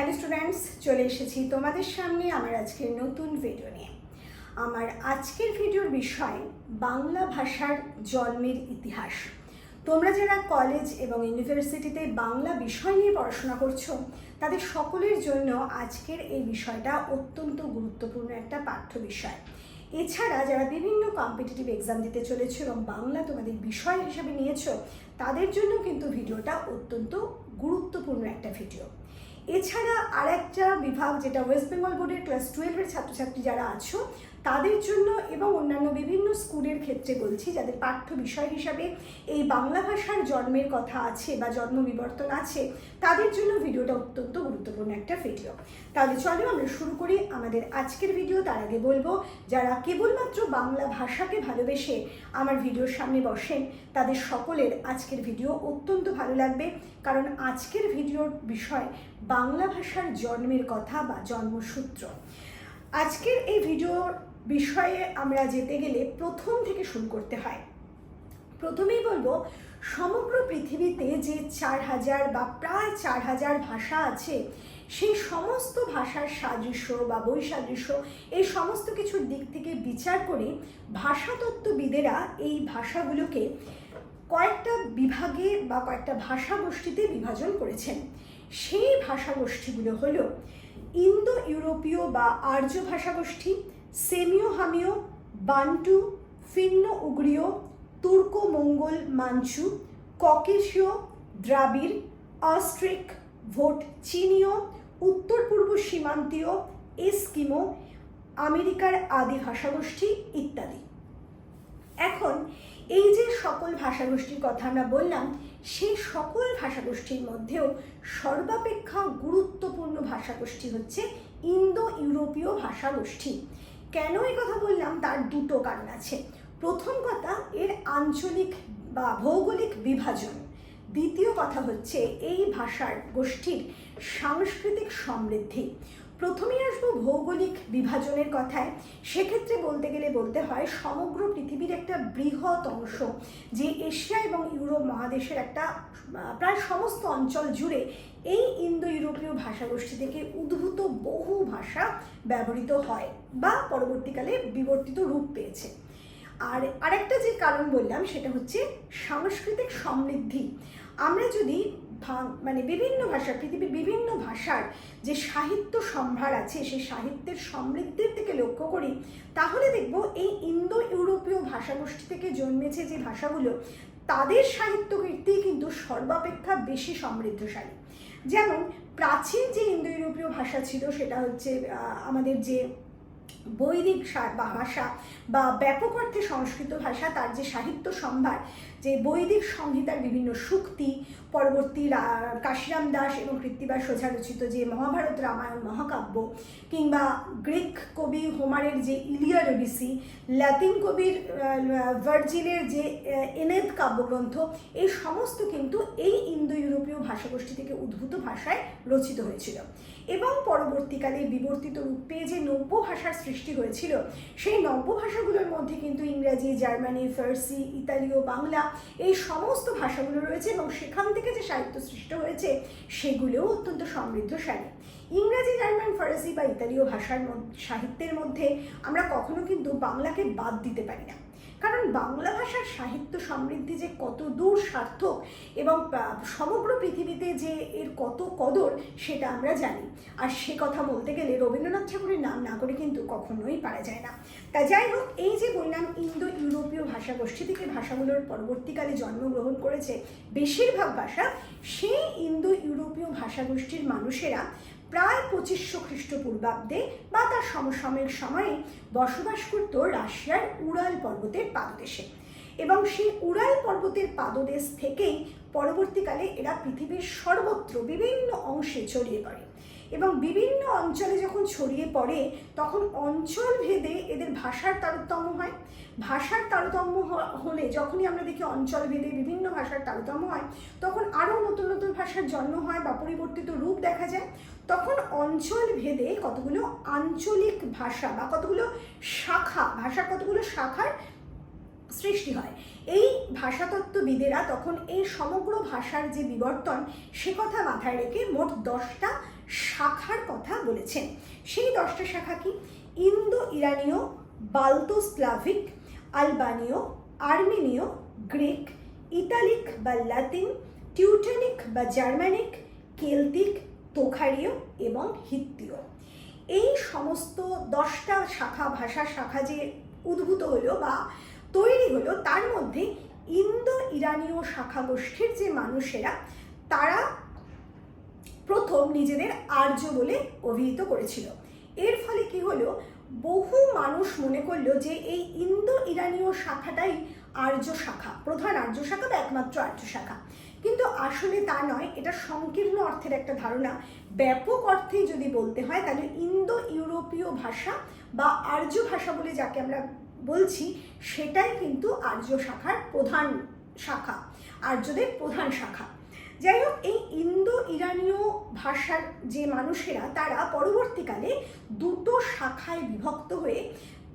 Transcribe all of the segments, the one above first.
Hello students চলে এসেছি তোমাদের সামনে আমার আজকের নতুন ভিডিও নিয়ে। আমার আজকের ভিডিওর বিষয় বাংলা ভাষার জন্মের ইতিহাস। তোমরা যারা কলেজ এবং ইউনিভার্সিটিতে বাংলা বিষয় নিয়ে পড়াশোনা করছ, তাদের সকলের জন্য আজকের এই বিষয়টা অত্যন্ত গুরুত্বপূর্ণ একটা পাঠ্য বিষয়। এছাড়া যারা বিভিন্ন কম্পিটিটিভ এক্সাম দিতে চলেছো এবং বাংলা তোমাদের বিষয় হিসেবে নিয়েছো, তাদের জন্য কিন্তু ভিডিওটা অত্যন্ত গুরুত্বপূর্ণ একটা ভিডিও এছাড়া আর একটা বিভাগ যেটা ওয়েস্ট বেঙ্গল বোর্ডের ক্লাস টুয়েলভের ছাত্রছাত্রী যারা আছো তাদের জন্য এবং অন্যান্য বিভিন্ন স্কুলের ক্ষেত্রে বলছি, যাদের পাঠ্য বিষয় হিসাবে এই বাংলা ভাষার জন্মের কথা আছে বা জন্ম বিবর্তন আছে, তাদের জন্য ভিডিওটা অত্যন্ত গুরুত্বপূর্ণ একটা ভিডিও তাহলে চলো আমরা শুরু করি আমাদের আজকের ভিডিও তার আগে বলব, যারা কেবলমাত্র বাংলা ভাষাকে ভালোবেসে আমার ভিডিওর সামনে বসেন, তাদের সকলের আজকের ভিডিও অত্যন্ত ভালো লাগবে। কারণ আজকের ভিডিওর বিষয় বাংলা ভাষার জন্মের কথা বা জন্মসূত্র। আজকের এই ভিডিওর বিষয়ে আমরা যেতে গেলে প্রথম থেকে শুরু করতে হয়। প্রথমেই বলব, সমগ্র পৃথিবীতে যে চার হাজার বা প্রায় চার হাজার ভাষা আছে, সেই সমস্ত ভাষার সাদৃশ্য বা বৈসাদৃশ্য, এই সমস্ত কিছুর দিক থেকে বিচার করে ভাষাতত্ত্ববিদেরা এই ভাষাগুলোকে কয়েকটা বিভাগে বা কয়েকটা ভাষা গোষ্ঠীতে বিভাজন করেছেন। সেই ভাষাগোষ্ঠীগুলো হলো ইন্দো ইউরোপীয় বা আর্য ভাষাগোষ্ঠী সেমিও হামিও, বান্টু, ফিন্ন উগ্রীয় তুর্কো মঙ্গল মাঞ্চু, ককেশীয় দ্রাবিড়, অস্ট্রিক ভোট চীনীয়, উত্তর পূর্ব সীমান্তীয়, এস্কিমো, আমেরিকার আদি ভাষাগোষ্ঠী ইত্যাদি। এখন এই যে সকল ভাষাগোষ্ঠীর কথা আমরা বললাম, সেই সকল ভাষাগোষ্ঠীর মধ্যেও সর্বাপেক্ষা গুরুত্বপূর্ণ ভাষাগোষ্ঠী হচ্ছে ইন্দো ইউরোপীয় ভাষাগোষ্ঠী। কেন এই কথা বললাম? তার দুটো কারণ আছে। প্রথম কথা, এর আঞ্চলিক বা ভৌগোলিক বিভাজন। দ্বিতীয় কথা হচ্ছে, এই ভাষার গোষ্ঠীর সাংস্কৃতিক সমৃদ্ধি। প্রথমেই আসব ভৌগোলিক বিভাজনের কথায়। সেক্ষেত্রে বলতে গেলে বলতে হয়, সমগ্র পৃথিবীর একটা বৃহৎ অংশ, যে এশিয়া এবং ইউরোপ মহাদেশের একটা প্রায় সমস্ত অঞ্চল জুড়ে এই ইন্দো ইউরোপীয় ভাষাগোষ্ঠী থেকে উদ্ভূত বহু ভাষা ব্যবহৃত হয় বা পরবর্তীকালে বিবর্তিত রূপ পেয়েছে। আর আরেকটা যে কারণ বললাম, সেটা হচ্ছে সাংস্কৃতিক সমৃদ্ধি। আমরা যদি মানে বিভিন্ন ভাষা, পৃথিবীর বিভিন্ন ভাষার যে সাহিত্য সম্ভার আছে, সেই সাহিত্যের সমৃদ্ধির থেকে লক্ষ্য করি, তাহলে দেখব এই ইন্দো ইউরোপীয় ভাষাগোষ্ঠী থেকে জন্মেছে যে ভাষাগুলো, তাদের সাহিত্য কীর্তি কিন্তু সর্বাপেক্ষা বেশি সমৃদ্ধশালী। যেমন প্রাচীন যে ইন্দো ইউরোপীয় ভাষা ছিল, সেটা হচ্ছে আমাদের যে বৈদিক ভাষা বা ব্যাপক অর্থে সংস্কৃত ভাষা, তার যে সাহিত্য সম্ভার, যে বৈদিক সংহিতার বিভিন্ন সুক্তি, পরবর্তী কাশিরাম দাস এবং কৃত্তিবাস সোঝা রচিত যে মহাভারত রামায়ণ মহাকাব্য, কিংবা গ্রিক কবি হোমারের যে ইলিয়ার ওডিসি ল্যাটিন কবির ভার্জিলের যে এনেদ কাব্যগ্রন্থ, এই সমস্ত কিন্তু এই ইন্দো ইউরোপীয় ভাষাগোষ্ঠী থেকে উদ্ভূত ভাষায় রচিত হয়েছিল। এবং পরবর্তীকালে বিবর্তিত রূপ যে নব্য ভাষার সৃষ্টি হয়েছিল, সেই নব্য ভাষাগুলোর মধ্যে কিন্তু ইংরাজি, জার্মানি, ফার্সি, ইতালীয়, বাংলা এই সমস্ত ভাষাগুলো রয়েছে এবং সেখান থেকে যে সাহিত্য সৃষ্ট হয়েছে, সেগুলোও অত্যন্ত সমৃদ্ধশালী। ইংরাজি, জার্মান, ফরাসি বা ইতালীয় ভাষার সাহিত্যের মধ্যে আমরা কখনো কিন্তু বাংলাকে বাদ দিতে পারি না। কারণ বাংলা ভাষার সাহিত্য সমৃদ্ধি যে কত দূর সার্থক এবং সমগ্র পৃথিবীতে যে এর কত কদর সেটা আমরা জানি। আর সে কথা বলতে গেলে রবীন্দ্রনাথ ঠাকুরের নাম না করে কিন্তু কখনোই পারা যায় না। তা যাই হোক, এই যে বললাম ইন্দো ইউরোপীয় ভাষাগোষ্ঠী থেকে ভাষাগুলোর পরবর্তীকালে জন্মগ্রহণ করেছে বেশিরভাগ ভাষা, সেই ইন্দো ইউরোপীয় ভাষাগোষ্ঠীর মানুষেরা প্রায় পঁচিশশো খ্রিস্টপূর্বাব্দে বা তার সমসাময়িক সময়ে বসবাস করত রাশিয়ার উড়াল পর্বতের পাদদেশে। এবং সেই উড়াল পর্বতের পাদদেশ থেকেই পরবর্তীকালে এরা পৃথিবীর সর্বত্র বিভিন্ন অংশে ছড়িয়ে পড়ে। এবং বিভিন্ন অঞ্চলে যখন ছড়িয়ে পড়ে, তখন অঞ্চল ভেদে এদের ভাষার তারতম্য হয়। ভাষার তারতম্য হলে যখনই আমরা দেখি অঞ্চল ভেদে বিভিন্ন ভাষার তারতম্য হয়, তখন আরও নতুন নতুন ভাষার জন্ম হয় বা পরিবর্তিত রূপ দেখা যায়। তখন অঞ্চল ভেদে কতগুলো আঞ্চলিক ভাষা বা কতগুলো শাখা, ভাষার কতগুলো শাখার সৃষ্টি হয়। এই ভাষাতত্ত্ববিদেরা তখন এই সমগ্র ভাষার যে বিবর্তন, সে কথা মাথায় রেখে মোট দশটা শাখার কথা বলেছেন। সেই দশটা শাখা কি? ইন্দো ইরানীয় বালতোস্লাভিক, আলবানীয়, আর্মেনীয়, গ্রিক, ইতালিক বা লাতিন, টিউটনিক বা জার্মানিক, কেলতিক, তোখারীয় এবং হিত্তীয়। এই সমস্ত দশটা শাখা ভাষা শাখা যে উদ্ভূত হলো বা তৈরি হলো, তার মধ্যে ইন্দো ইরানীয় শাখা গোষ্ঠীর যে মানুষেরা, তারা প্রথম নিজেদের আর্য বলে অভিহিত করেছিল। এর ফলে কি হলো? বহু মানুষ মনে করল যে এই ইন্দো ইরানীয় শাখাটাই আর্য শাখা, প্রধান আর্য শাখা বা একমাত্র আর্য শাখা। কিন্তু আসলে তা নয়, এটা সংকীর্ণ অর্থের একটা ধারণা। ব্যাপক অর্থেই যদি বলতে হয়, তাহলে ইন্দো ইউরোপীয় ভাষা বা আর্য ভাষা বলে যাকে আমরা বলছি, সেটাই কিন্তু আর্য শাখার প্রধান শাখা, আর্যদের প্রধান শাখা। যাই হোক এই ইন্দো ইরানীয় ভাষার যে মানুষেরা, তারা পরবর্তীকালে দুটো শাখায় বিভক্ত হয়ে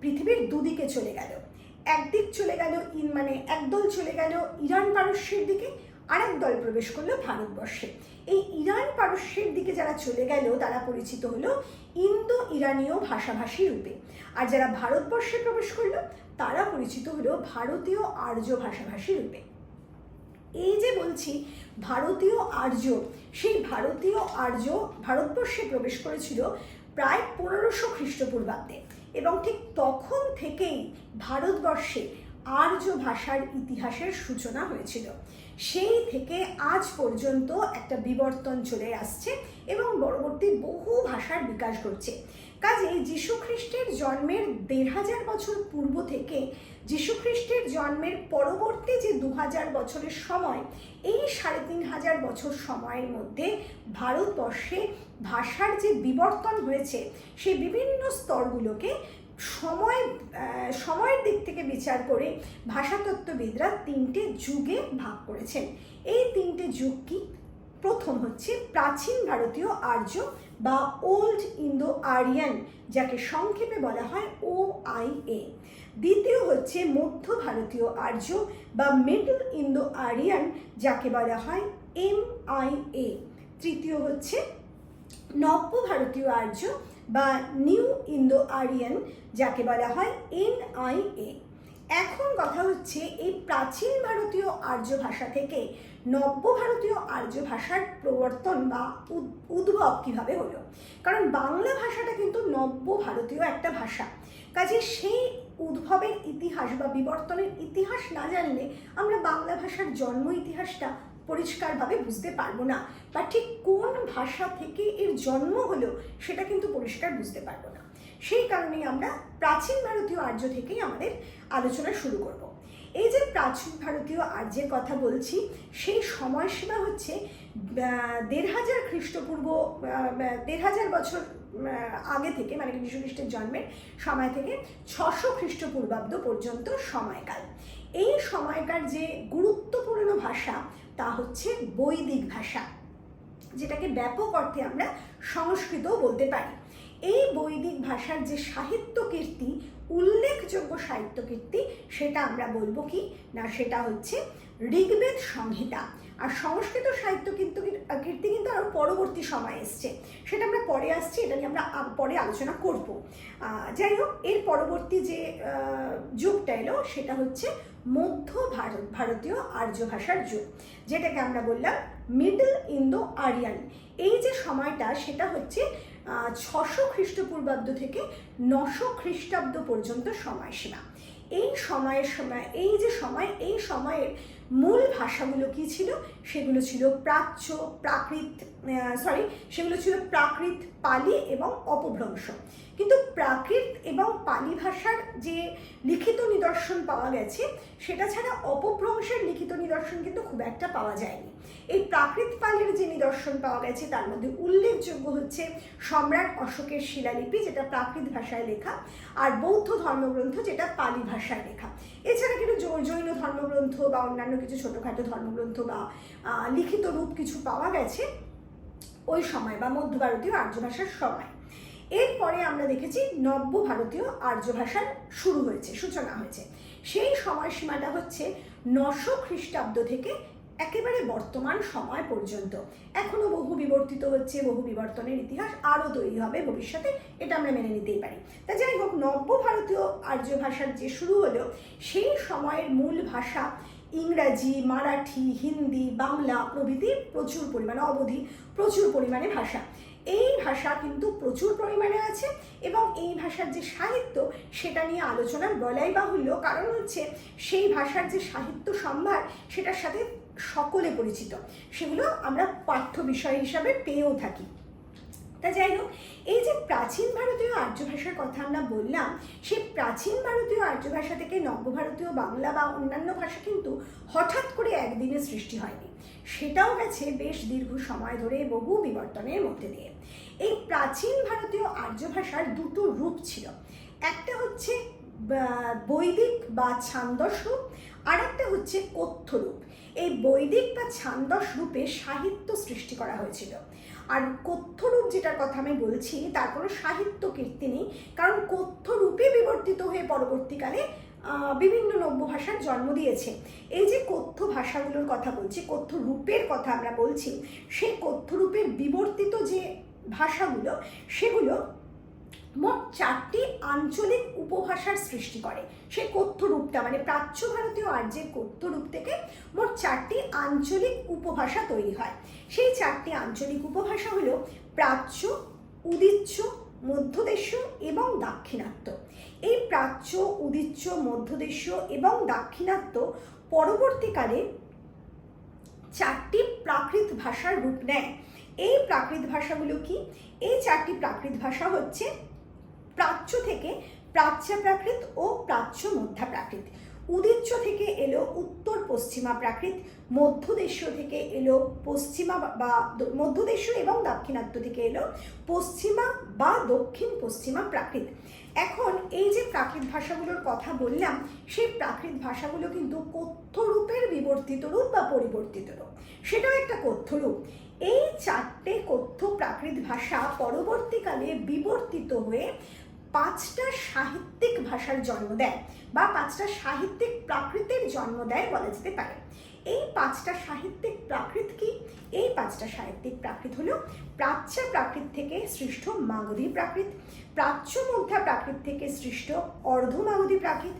পৃথিবীর দুদিকে চলে গেল। একদিক চলে গেল ইন মানে একদল চলে গেল ইরান পারস্যের দিকে, আরেক দল প্রবেশ করল ভারতবর্ষে। এই ইরান পারস্যের দিকে যারা চলে গেল, তারা পরিচিত হলো ইন্দো ইরানীয় ভাষাভাষী রূপে। আর যারা ভারতবর্ষে প্রবেশ করল, তারা পরিচিত হলো ভারতীয় আর্য ভাষাভাষী রূপে। এই যে বলছি, ভারতীয় আর্য, সেই ভারতীয় আর্য ভারতবর্ষে প্রবেশ করেছিল প্রায় পনেরোশো খ্রিস্টপূর্বাব্দে এবং ঠিক তখন থেকেই ভারতবর্ষে আর্য ভাষার ইতিহাসের সূচনা হয়েছিল। সেই থেকে আজ পর্যন্ত একটা বিবর্তন চলে আসছে এবং পরবর্তী বহু ভাষার বিকাশ ঘটছে। কাজে যীশুখ্রিস্টের জন্মের দেড় হাজার বছর পূর্ব থেকে যীশুখ্রিস্টের জন্মের পরবর্তী যে দু হাজার বছরের সময়, এই সাড়ে তিন হাজার বছর সময়ের মধ্যে ভারতবর্ষে ভাষার যে বিবর্তন হয়েছে, সেই বিভিন্ন স্তরগুলোকে সময় সময়ের দিক থেকে বিচার করে ভাষাতত্ত্ববিদরা তিনটে যুগে ভাগ করেছেন। এই তিনটে যুগ কি? প্রথম হচ্ছে প্রাচীন ভারতীয় আর্য বা ওল্ড ইন্দো আরিয়ান যাকে সংক্ষেপে বলা হয় ও আই এ দ্বিতীয় হচ্ছে মধ্য ভারতীয় আর্য বা মিডল ইন্দো আরিয়ান যাকে বলা হয় এম আই এ। তৃতীয় হচ্ছে নব্য ভারতীয় আর্য বা নিউ ইন্দো আরিয়ান যাকে বলা হয় এন আই এ। এখন কথা হচ্ছে এই প্রাচীন ভারতীয় আর্য ভাষা থেকে নব্য ভারতীয় আর্য ভাষার প্রবর্তন বা উদ- উদ্ভব কীভাবে হলো? কারণ বাংলা ভাষাটা কিন্তু নব্য ভারতীয় একটা ভাষা। কাজে সেই উদ্ভবের ইতিহাস বা বিবর্তনের ইতিহাস না জানলে আমরা বাংলা ভাষার জন্ম ইতিহাসটা পরিষ্কারভাবে বুঝতে পারব না। বা ঠিক কোন ভাষা থেকে এর জন্ম হলো সেটা কিন্তু পরিষ্কার বুঝতে পারব না। সেই কারণেই আমরা প্রাচীন ভারতীয় আর্য থেকেই আমাদের আলোচনা শুরু করব। এই যে প্রাচীন ভারতীয় আর্যের কথা বলছি, সেই সময়সীমা হচ্ছে দেড় হাজার খ্রিস্টপূর্ব দেড় হাজার বছর আগে থেকে মানে যীশু খ্রিস্টের জন্মের সময় থেকে ছশো খ্রিস্টপূর্বাব্দ পর্যন্ত সময়কাল। এই সময়কার যে গুরুত্বপূর্ণ ভাষা তা হচ্ছে বৈদিক ভাষা, যেটাকে ব্যাপক অর্থে আমরা সংস্কৃতও বলতে পারি। এই বৈদিক ভাষার যে সাহিত্য কীর্তি, উল্লেখযোগ্য সাহিত্য কীর্তি, সেটা আমরা বলব কি? না, সেটা হচ্ছে ঋগ্বেদ সংহিতা। আর সংস্কৃত সাহিত্য কিন্তু কীর্তি কিন্তু আরও পরবর্তী সময় এসছে। সেটা আমরা পরে আসছি, এটা নিয়ে আমরা পরে আলোচনা করব। যাই হোক, এর পরবর্তী যে যুগটা এলো, সেটা হচ্ছে মধ্য ভারত, ভারতীয় আর্য ভাষার যুগ, যেটাকে আমরা বললাম মিডল ইন্দো আরিয়ান। এই যে সময়টা, সেটা হচ্ছে ছশো খ্রিস্টপূর্বাব্দ থেকে নশো খ্রিস্টাব্দ পর্যন্ত সময়সীমা। এই সময়ের সময় এই যে সময়, এই সময়ের মূল ভাষাগুলো কি ছিল? সেগুলো ছিল প্রাচ্য, প্রাকৃত সরি সেগুলো ছিল প্রাকৃত পালি এবং অপভ্রংশ। কিন্তু প্রাকৃত এবং পালি ভাষার যে লিখিত নিদর্শন পাওয়া গেছে, সেটা ছাড়া অপভ্রংশের লিখিত নিদর্শন কিন্তু খুব একটা পাওয়া যায়নি। এই প্রাকৃত পালের যে নিদর্শন পাওয়া গেছে, তার মধ্যে উল্লেখযোগ্য হচ্ছে সম্রাট অশোকের শিলালিপি, যেটা প্রাকৃত ভাষায় লেখা, আর বৌদ্ধ ধর্মগ্রন্থ, যেটা পালি ভাষায় লেখা। এছাড়া কিন্তু জৈন ধর্মগ্রন্থ বা অন্যান্য কিছু ছোটোখাটো ধর্মগ্রন্থ বা লিখিত রূপ কিছু পাওয়া গেছে ওই সময় বা মধ্য ভারতীয় আর্য ভাষার সময়। এরপরে আমরা দেখেছি নব্য ভারতীয় আর্য ভাষার শুরু হয়েছে, সূচনা হয়েছে। সেই সময়সীমাটা হচ্ছে নশো খ্রিস্টাব্দ থেকে একেবারে বর্তমান সময় পর্যন্ত। এখনও বহু বিবর্তিত হচ্ছে, বহু বিবর্তনের ইতিহাস আরও তৈরি হবে ভবিষ্যতে, এটা আমরা মেনে নিতেই পারি। তা যাই হোক, নব্য ভারতীয় আর্য ভাষার যে শুরু হলো, সেই সময়ের মূল ভাষা ইংরাজি, মারাঠি, হিন্দি, বাংলা প্রভৃতি প্রচুর পরিমাণে অবধি, প্রচুর পরিমাণে ভাষা। এই ভাষা কিন্তু প্রচুর পরিমাণে আছে এবং এই ভাষার যে সাহিত্য, সেটা নিয়ে আলোচনা বলাই বাহুল্য। কারণ হচ্ছে, সেই ভাষার যে সাহিত্য সম্ভার, সেটার সাথে সকলে পরিচিত। সেগুলো আমরা পাঠ্য বিষয় হিসাবে পেয়েও থাকি। তা যাই হোক, এই যে প্রাচীন ভারতীয় আর্য ভাষার কথা আমরা বললাম, সেই প্রাচীন ভারতীয় আর্য ভাষা থেকে নবভারতীয় বাংলা বা অন্যান্য ভাষা কিন্তু হঠাৎ করে একদিনে সৃষ্টি হয়নি। সেটাও গেছে বেশ দীর্ঘ সময় ধরে বহু বিবর্তনের মধ্যে দিয়ে। এই প্রাচীন ভারতীয় আর্য ভাষার দুটো রূপ ছিল। একটা হচ্ছে বৈদিক বা ছান্দস রূপ আর একটা হচ্ছে কথ্য রূপ। এই বৈদিক বা ছান্দস রূপে সাহিত্য সৃষ্টি করা হয়েছিল। আর কথ্যরূপ যেটার কথা আমি বলছি তার কোনো সাহিত্য কীর্তি নেই, কারণ কথ্যরূপে বিবর্তিত হয়ে পরবর্তীকালে বিভিন্ন নব্য ভাষার জন্ম দিয়েছে। এই যে কথ্য ভাষাগুলোর কথা বলছি, কথ্য রূপের কথা আমরা বলছি, সেই কথ্যরূপের বিবর্তিত যে ভাষাগুলো, সেগুলো মোট চারটি আঞ্চলিক উপভাষার সৃষ্টি করে। সেই কথ্য রূপটা মানে প্রাচ্য ভারতীয় আর্যের কথ্য রূপ থেকে মোট চারটি আঞ্চলিক উপভাষা তৈরি হয়। সেই চারটি আঞ্চলিক উপভাষা হলো প্রাচ্য উদিচ্য মধ্যদেশীয় এবং দাক্ষিণাত্য। এই প্রাচ্য উদিচ্য মধ্যদেশীয় এবং দাক্ষিণাত্য পরবর্তীকালে চারটি প্রাকৃত ভাষার রূপ নেয়। এই প্রাকৃত ভাষাগুলো কি? এই চারটি প্রাকৃত ভাষা হচ্ছে প্রাচ্য থেকে প্রাচ্য প্রাকৃত ও প্রাচ্য মধ্যা প্রাকৃত উদিচ্য থেকে এলো উত্তর পশ্চিমা প্রাকৃত মধ্যদেশীয় থেকে এলো পশ্চিমা বা- মধ্যদেশীয় এবং দাক্ষিণাত্য থেকে এলো পশ্চিমা বা দক্ষিণ পশ্চিমা প্রাকৃত। এখন এই যে প্রাকৃত ভাষাগুলোর কথা বললাম, সেই প্রাকৃত ভাষাগুলো কিন্তু কথ্য রূপের বিবর্তিত রূপ বা পরিবর্তিত রূপ। সেটাও একটা কথ্য রূপ এই চারটে কথ্য প্রাকৃত ভাষা পরবর্তীকালে বিবর্তিত হয়ে পাঁচটা সাহিত্যিক ভাষার জন্ম দেয় বা পাঁচটা সাহিত্যিক প্রাকৃতের জন্ম দেয় বলা যেতে পারে। এই পাঁচটা সাহিত্যিক প্রাকৃত কি? এই পাঁচটা সাহিত্যিক প্রাকৃত হলো প্রাচ্য প্রাকৃত থেকে সৃষ্ট মাগধী প্রাকৃত, প্রাচ্য মধ্যা প্রাকৃত থেকে সৃষ্ট অর্ধমাগধী প্রাকৃত,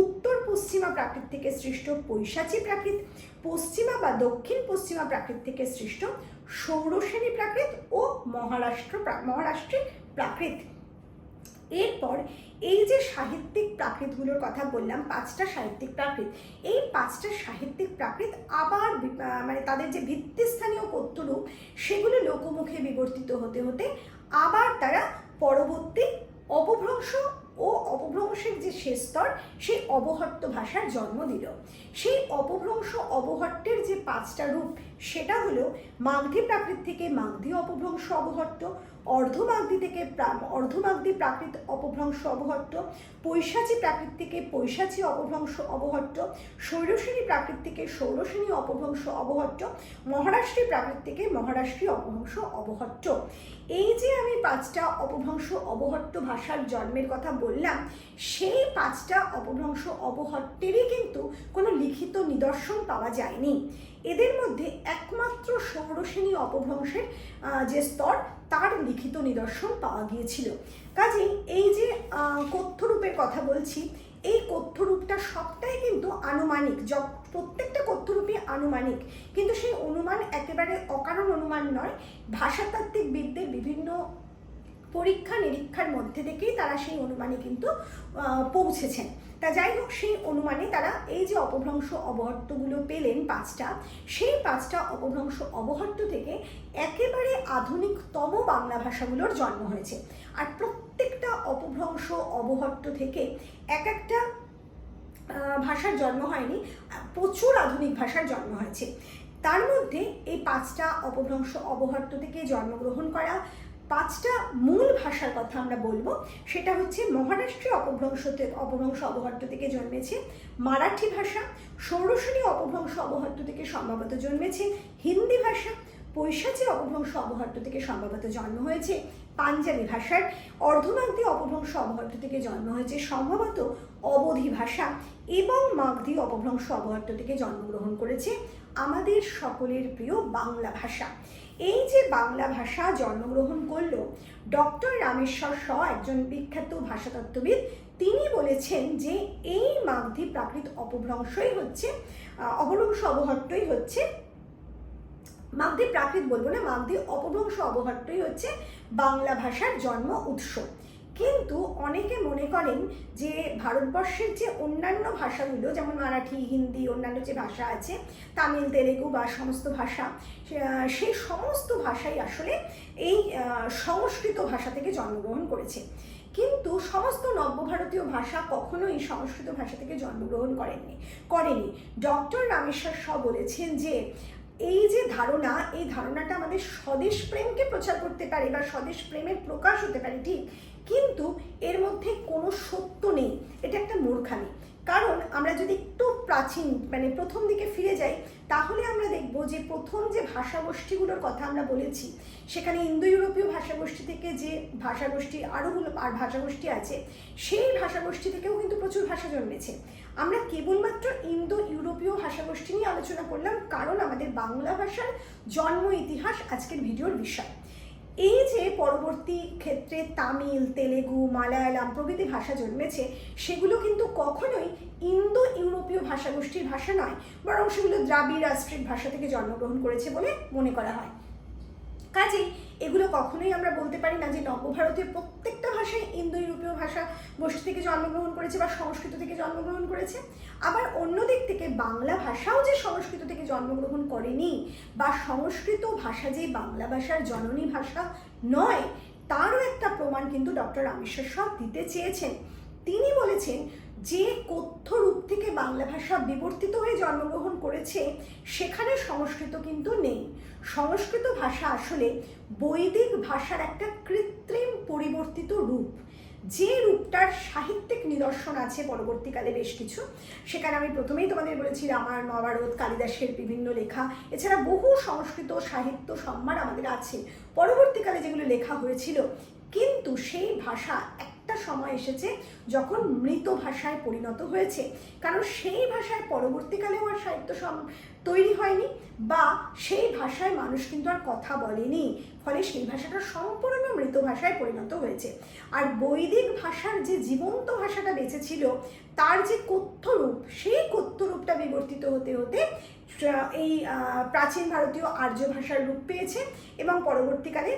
উত্তর পশ্চিমা প্রাকৃত থেকে সৃষ্ট পৈশাচী প্রাকৃত, পশ্চিমা বা দক্ষিণ পশ্চিমা প্রাকৃত থেকে সৃষ্ট সৌরসেনী প্রাকৃত ও মহারাষ্ট্র মহারাষ্ট্রের প্রাকৃত। এরপর এই যে সাহিত্যিক প্রাকৃতগুলোর কথা বললাম, পাঁচটা সাহিত্যিক প্রাকৃত, এই পাঁচটা সাহিত্যিক প্রাকৃত আবার মানে তাদের যে ভিত্তিস্থানীয় কথ্যরূপ সেগুলো লোকমুখে বিবর্তিত হতে হতে আবার তারা পরবর্তী অপভ্রংশ ও অপভ্রংশের যে শেষ স্তর, সেই অবহট্ট ভাষার জন্ম দিল। সেই অপভ্রংশ অবহট্টের যে পাঁচটা রূপ, সেটা হলো মাগধী প্রাকৃত থেকে মাগধী অপভ্রংশ অবহট্ট অর্ধমাগধী থেকে অর্ধমাগধী প্রাকৃত অপভ্রংশ অবহট্ট, পৈশাচী প্রাকৃত থেকে পৈশাচী অপভ্রংশ অবহট্ট শৈরসেনী প্রাকৃত থেকে শৌরসেনী অপভ্রংশ অবহট্ট, মহারাষ্ট্রী প্রাকৃত থেকে মহারাষ্ট্রী অপভ্রংশ অবহট্ট। এই যে আমি পাঁচটা অপভ্রংশ অবহট্ট ভাষার জন্মের কথা বললাম, সেই পাঁচটা অপভ্রংশ অবহট্টেরই কিন্তু কোনো লিখিত নিদর্শন পাওয়া যায়নি। এদের মধ্যে একমাত্র সৌরসেনী অপভ্রংশের যে স্তর, তার লিখিত নিদর্শন পাওয়া গিয়েছিল। কাজেই এই যে কথ্যরূপের কথা বলছি, এই কথ্যরূপটা সবটাই কিন্তু আনুমানিক য- প্রত্যেকটা কথ্যরূপই আনুমানিক। কিন্তু সেই অনুমান একেবারে অকারণ অনুমান নয়, ভাষাতাত্ত্বিক ভাষাতাত্ত্বিকবিদদের বিভিন্ন পরীক্ষা নিরীক্ষার মধ্যে থেকেই তারা সেই অনুমানে কিন্তু পৌঁছেছেন। তা যাই হোক, সেই অনুমানে তারা এই যে অপভ্রংশ অবহট্টগুলো পেলেন পাঁচটা, সেই পাঁচটা অপভ্রংশ অবহট্ট থেকে একেবারে আধুনিকতম বাংলা ভাষাগুলোর জন্ম হয়েছে। আর প্রত্যেকটা অপভ্রংশ অবহট্ট থেকে এক একটা ভাষার জন্ম হয়নি, প্রচুর আধুনিক ভাষার জন্ম হয়েছে। তার মধ্যে এই পাঁচটা অপভ্রংশ অবহট্ট থেকে জন্মগ্রহণ করা পাঁচটা মূল ভাষার কথা আমরা বলব। সেটা হচ্ছে মহারাষ্ট্রীয় অপভ্রংশ অপভ্রংশ অবহট্ট থেকে জন্মেছে। মারাঠি ভাষা সৌরসেনী অপভ্রংশ অবহট্ট থেকে সম্ভবত জন্মেছে। হিন্দি ভাষা পৈশাচী অপভ্রংশ অবহট্ট থেকে সম্ভবত জন্ম হয়েছে। পাঞ্জাবি ভাষার অর্ধমাগধী অপভ্রংশ অবহট্ট থেকে জন্ম হয়েছে। সম্ভবত অবধি ভাষা এবং মাগধী অপভ্রংশ অবহট্ট থেকে জন্মগ্রহণ করেছে আমাদের সকলের প্রিয় বাংলা ভাষা। এই যে বাংলা ভাষা জন্মগ্রহণ করল, ডক্টর রামেশ্বর শ একজন বিখ্যাত ভাষাতত্ত্ববিদ, তিনি বলেছেন যে এই মাগধি প্রাকৃত অপভ্রংশই হচ্ছে অপভ্রংশ অবহট্টই হচ্ছে মাগধী প্রাকৃত বলব না, মাগধী অপভ্রংশ অবহারটাই হচ্ছে বাংলা ভাষার জন্ম উৎস। কিন্তু অনেকে মনে করেন যে ভারতবর্ষের যে অন্যান্য ভাষাগুলো, যেমন মারাঠি, হিন্দি, অন্যান্য যে ভাষা আছে, তামিল, তেলেগু বা সমস্ত ভাষা সেই সমস্ত ভাষাই আসলে এই সংস্কৃত ভাষা থেকে জন্মগ্রহণ করেছে। কিন্তু সমস্ত নব্যভারতীয় ভাষা কখনোই সংস্কৃত ভাষা থেকে জন্মগ্রহণ করেননি, করেনি। ডক্টর রামেশ্বর শ বলেছেন যে এই যে ধারণা, এই ধারণাটা আমাদের স্বদেশ প্রেমকে প্রচার করতে পারে বা স্বদেশ প্রেমের প্রকাশ হতে পারে, ঠিক? কিন্তু এর মধ্যে কোনো সত্য নেই। এটা একটা মূর্খামি। কারণ আমরা যদি একটু প্রাচীন মানে প্রথম দিকে ফিরে যাই, তাহলে আমরা দেখব যে প্রথম যে ভাষাগোষ্ঠীগুলোর কথা আমরা বলেছি, সেখানে ইন্দো ইউরোপীয় ভাষাগোষ্ঠী থেকে যে ভাষাগোষ্ঠী আরোগুলো আর ভাষাগোষ্ঠী আছে, সেই ভাষাগোষ্ঠী থেকেও কিন্তু প্রচুর ভাষা জন্মেছে। আমরা কেবলমাত্র ইন্দো ইউরোপীয় ভাষাগোষ্ঠী নিয়ে আলোচনা করলাম, কারণ আমাদের বাংলা ভাষার জন্ম ইতিহাস আজকের ভিডিওর বিষয়। এই যে পরবর্তী ক্ষেত্রে তামিল, তেলেগু, মালায়ালাম প্রভৃতি ভাষা জন্মেছে, সেগুলো কিন্তু কখনোই ইন্দো ইউরোপীয় ভাষাগোষ্ঠীর ভাষা নয়, বরং সেগুলো দ্রাবিড় রাষ্ট্রিক ভাষা থেকে জন্মগ্রহণ করেছে বলে মনে করা হয়। কাজেই এগুলো কখনোই আমরা বলতে পারি না যে নবভারতীয় প্রত্যেকটা ভাষাই ইন্দো ইউরোপীয় ভাষা গোষ্ঠী থেকে জন্মগ্রহণ করেছে বা সংস্কৃত থেকে জন্মগ্রহণ করেছে। আবার অন্য দিক থেকে বাংলা ভাষাও যে সংস্কৃত থেকে জন্মগ্রহণ করেনি বা সংস্কৃত ভাষা যে বাংলা ভাষার জননী ভাষা নয়, তারও একটা প্রমাণ কিন্তু ডক্টর রামেশ্বর সব দিতে চেয়েছেন। তিনি বলেছেন যে কথ্য রূপ থেকে বাংলা ভাষা বিবর্তিত হয়ে জন্মগ্রহণ করেছে, সেখানে সংস্কৃত কিন্তু নেই। সংস্কৃত ভাষা আসলে বৈদিক ভাষার একটা কৃত্রিম পরিবর্তিত রূপ। যে রূপটার সাহিত্যিক নিদর্শন আছে পরবর্তীকালে বেশ কিছু। সেখানে আমি প্রথমেই তোমাদের বলেছি রামায়ণ, মহাভারত, কালিদাসের বিভিন্ন লেখা। এছাড়া বহু সংস্কৃত সাহিত্য সম্মান আমাদের আছে। পরবর্তীকালে যেগুলো লেখা হয়েছিল, কিন্তু সেই ভাষা একটা সময় এসেছে যখন মৃত ভাষায় পরিণত হয়েছে। কারণ সেই ভাষায় পরবর্তীকালেও আর সাহিত্য সম- তৈরি হয়নি বা সেই ভাষায় মানুষ কিন্তু আর কথা বলেনি। ফলে সেই ভাষাটা সম্পূর্ণ মৃত ভাষায় পরিণত হয়েছে। আর বৈদিক ভাষার যে জীবন্ত ভাষাটা বেঁচে ছিল তার যে কথ্য রূপ সেই কথ্য রূপটা বিবর্তিত হতে হতে এই প্রাচীন ভারতীয় আর্য ভাষার রূপ পেয়েছে এবং পরবর্তীকালে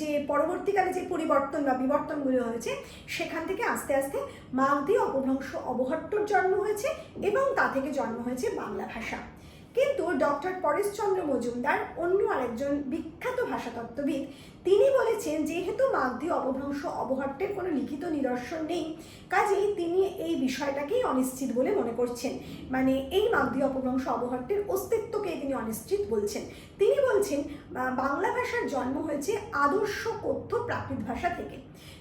যে পরবর্তীকালে যে পরিবর্তন বা বিবর্তনগুলো হয়েছে, সেখান থেকে আস্তে আস্তে মাগধী অপভ্রংশ অবহট্টর জন্ম হয়েছে এবং তা থেকে জন্ম হয়েছে বাংলা ভাষা। কিন্তু ডক্টর পরেশচন্দ্র মজুমদার অন্য আরেকজন বিখ্যাত ভাষাতত্ত্ববিদ তিনি বলেছেন, যেহেতু মাগধী অপভ্রংশ অবহট্টের কোনো লিখিত নিদর্শন নেই, কাজেই তিনি এই বিষয়টাকেই অনিশ্চিত বলে মনে করছেন। মানে এই মাগধী অপভ্রংশ অবহট্টের অস্তিত্বকে তিনি অনিশ্চিত বলছেন। তিনি বলছেন বাংলা ভাষার জন্ম হয়েছে আদর্শ কথ্য প্রাকৃত ভাষা থেকে।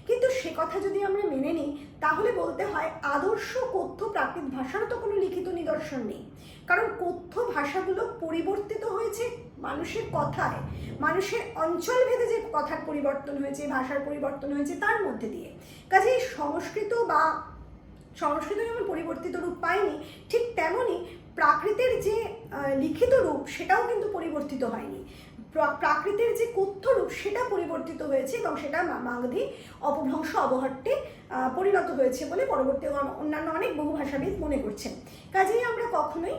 কিন্তু সে কথা যদি আমরা মেনে নিই, তাহলে বলতে হয় আদর্শ কথ্য প্রাকৃত ভাষারও তো কোনো লিখিত নিদর্শন নেই। কারণ কথ্য ভাষাগুলো পরিবর্তিত হয়েছে। মানুষের কথায়, মানুষের অঞ্চল ভেদে যে কথার পরিবর্তন হয়েছে, ভাষার পরিবর্তন হয়েছে, তার মধ্যে দিয়ে। কাজেই সংস্কৃত বা সংস্কৃত যেমন পরিবর্তিত রূপ পায়নি, ঠিক তেমনই প্রাকৃতের যে লিখিত রূপ সেটাও কিন্তু পরিবর্তিত হয়নি। প্রাকৃতের যে কথ্য রূপ সেটা পরিবর্তিত হয়েছে এবং সেটা মাগধী অপভ্রংশ অবহট্টে পরিণত হয়েছে বলে পরবর্তী অন্যান্য অনেক বহু ভাষাবিদ মনে করছেন। কাজেই আমরা কখনোই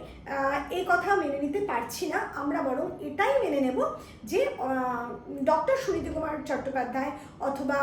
এই কথা মেনে নিতে পারছি না। আমরা বরং এটাই মেনে নেব যে ডক্টর সুনীতি কুমার চট্টোপাধ্যায় অথবা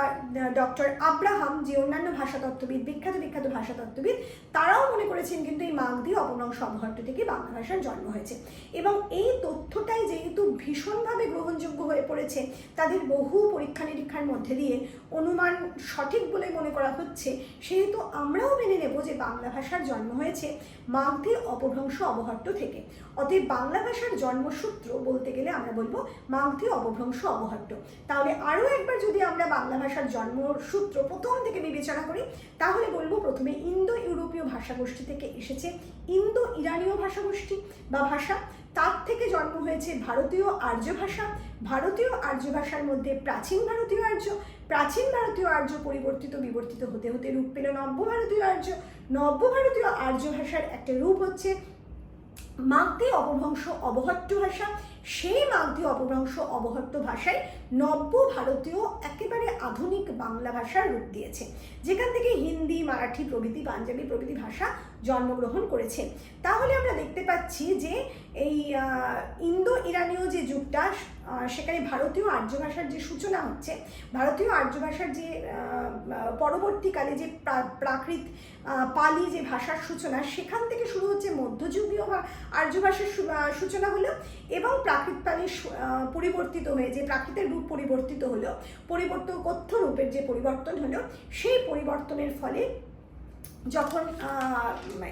ডক্টর আব্রাহাম, যে অন্যান্য ভাষাতত্ত্ববিদ, বিখ্যাত বিখ্যাত ভাষাতত্ত্ববিদ, তারাও মনে করেছেন কিন্তু এই মাগধী অপভ্রংশ অবহট্ট থেকে বাংলা ভাষার জন্ম হয়েছে। এবং এই তথ্যটাই যেহেতু ভীষণভাবে গ্রহণযোগ্য হয়ে পড়েছে, তাদের বহু পরীক্ষা নিরীক্ষার মধ্যে দিয়ে অনুমান সঠিক বলে মনে করা হচ্ছে, সেহেতু আমরাও মেনে নেব যে বাংলা ভাষার জন্ম হয়েছে মাগধী অপভ্রংশ অবহট্ট থেকে। অতএব বাংলা ভাষার জন্মসূত্র বলতে গেলে আমরা বলব মাগধী অপভ্রংশ অবহট্ট তাহলে আরও একবার যদি আমরা বাংলা ভাষার জন্মসূত্র প্রথম থেকে বিবেচনা করি, তাহলে বলব প্রথমে ইন্দো ইউরোপীয় ভাষাগোষ্ঠী থেকে এসেছে। ইন্দো ইরানীয় ভাষাগোষ্ঠী বা ভাষা, তার থেকে জন্ম হয়েছে ভারতীয় আর্য ভাষা ভারতীয় আর্য ভাষার মধ্যে প্রাচীন ভারতীয় আর্য, প্রাচীন ভারতীয় আর্য পরিবর্তিত, বিবর্তিত হতে হতে রূপ পেল নব্য ভারতীয় আর্য। নব্য ভারতীয় আর্য ভাষার একটা রূপ হচ্ছে মাগধী অপভ্রংশ অবহট্ট ভাষা। সেই মাগধী অপভ্রংশ অবহট্ট ভাষায় নব্য ভারতীয় একেবারে আধুনিক বাংলা ভাষার রূপ দিয়েছে। যেখান থেকে হিন্দি, মারাঠি প্রভৃতি, পাঞ্জাবি প্রভৃতি ভাষা জন্মগ্রহণ করেছে। তাহলে আমরা দেখতে পাচ্ছি যে এই ইন্দো ইরানীয় যে যুগটা সেখানে ভারতীয় আর্য ভাষার যে সূচনা হচ্ছে ভারতীয় আর্য ভাষার যে পরবর্তীকালে যে প্রাকৃত পালি যে ভাষার সূচনা সেখান থেকে শুরু হচ্ছে মধ্যযুগীয় আর্য ভাষার সূচনা হলো এবং প্রাকৃত আহ, পরিবর্তিত হয়ে যে প্রাকৃতের রূপ পরিবর্তিত হলো পরিবর্তন কথ্য রূপের যে পরিবর্তন হলো সেই পরিবর্তনের ফলে যখন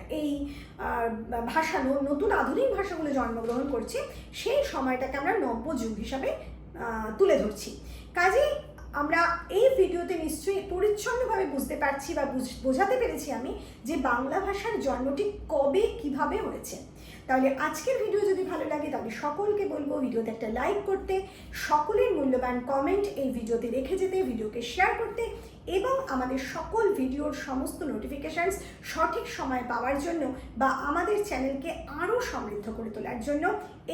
এই আহ, ভাষা নতুন আধুনিক ভাষাগুলো জন্মগ্রহণ করছে সেই সময়টাকে আমরা নব্য যুগ হিসাবে তুলে ধরছি। কাজেই আমরা এই ভিডিওতে নিশ্চয়ই পরিচ্ছন্নভাবে বুঝতে পারছি বা বুঝ- বোঝাতে পেরেছি আমি যে বাংলা ভাষার জন্মটি কবে কীভাবে হয়েছে। তাহলে আজকের ভিডিও যদি ভালো লাগে তাহলে সকলকে বলব ভিডিওতে একটা লাইক করতে সকলের মূল্যবান কমেন্ট এই ভিডিওতে রেখে যেতে ভিডিওকে শেয়ার করতে এবং আমাদের সকল ভিডিওর সমস্ত নোটিফিকেশানস সঠিক সময় পাওয়ার জন্য বা আমাদের চ্যানেলকে আরও সমৃদ্ধ করে তোলার জন্য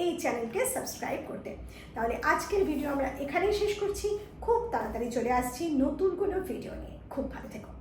এই চ্যানেলকে সাবস্ক্রাইব করতে। তাহলে আজকের ভিডিও আমরা এখানেই শেষ করছি। খুব তাড়াতাড়ি চলে আসছি নতুন কোনো ভিডিও নিয়ে। খুব ভালো থেকো।